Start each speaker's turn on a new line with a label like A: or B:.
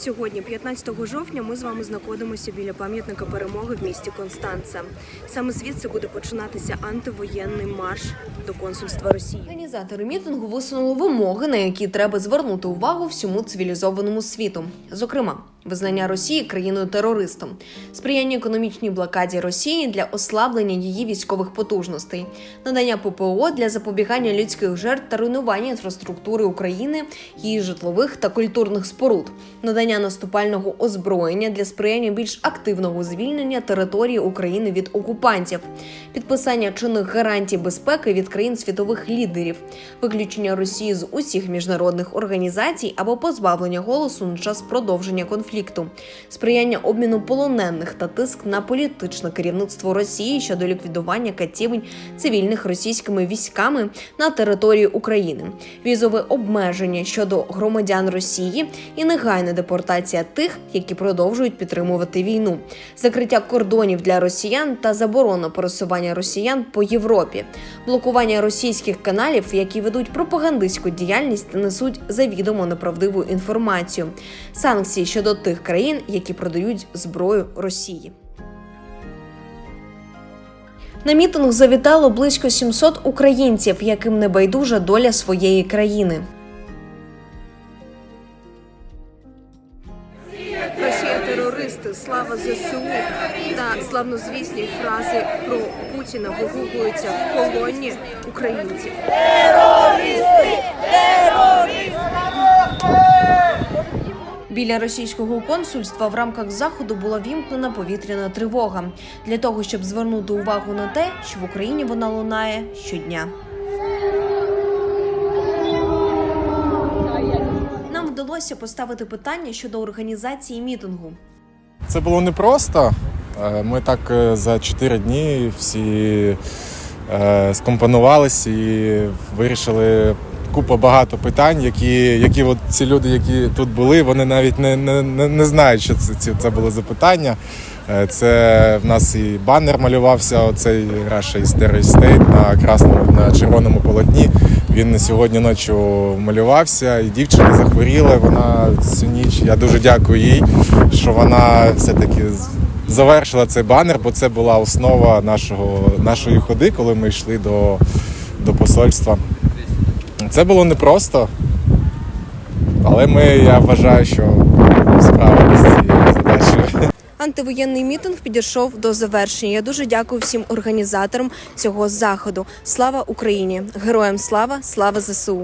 A: Сьогодні, 15 жовтня, ми з вами знаходимося біля пам'ятника перемоги в місті Констанца. Саме звідси буде починатися антивоєнний марш до консульства Росії. Організатори мітингу висунули вимоги, на які треба звернути увагу всьому цивілізованому світу. Зокрема, визнання Росії країною терористом, сприяння економічній блокаді Росії для ослаблення її військових потужностей, надання ППО для запобігання людських жертв та руйнування інфраструктури України, її житлових та культурних споруд, надання наступального озброєння для сприяння більш активного звільнення території України від окупантів, підписання чинних гарантій безпеки від країн світових лідерів, виключення Росії з усіх міжнародних організацій або позбавлення голосу на час продовження конфлікту, сприяння обміну полонених та тиск на політичне керівництво Росії щодо ліквідування катівень цивільних російськими військами на території України, візове обмеження щодо громадян Росії і негайна депортація тих, які продовжують підтримувати війну, закриття кордонів для росіян та заборона пересування росіян по Європі, блокування російських каналів, які ведуть пропагандистську діяльність несуть завідомо неправдиву інформацію, санкції щодо тих країн, які продають зброю Росії. На мітинг завітало близько 700 українців, яким не байдужа доля своєї країни. Росія терористи, слава ЗСУ та славнозвісні фрази про Путіна вигукуються в колоні українців. Біля російського консульства в рамках заходу була вімкнена повітряна тривога для того, щоб звернути увагу на те, що в Україні вона лунає щодня. Нам вдалося поставити питання щодо організації мітингу.
B: Це було непросто. Е, Ми так е, за 4 дні всі е, скомпонувалися і вирішили купу багато питань, які, які от ці люди, які тут були, вони навіть не, не, не, знають, що це, це, було за питання. Е, Це в нас і банер малювався, оцей Russia is Terrorist State на красному на червоному полотні. Він сьогодні ночі малювався, і дівчина захворіла. Вона всю ніч. Я дуже дякую їй, що вона все-таки завершила цей банер, бо це була основа нашого, нашої ходи, коли ми йшли до, до посольства. Це було непросто, але ми, я вважаю, що справилися з цією задачею.
A: Антивоєнний мітинг підійшов до завершення. Я дуже дякую всім організаторам цього заходу. Слава Україні! Героям слава! Слава ЗСУ!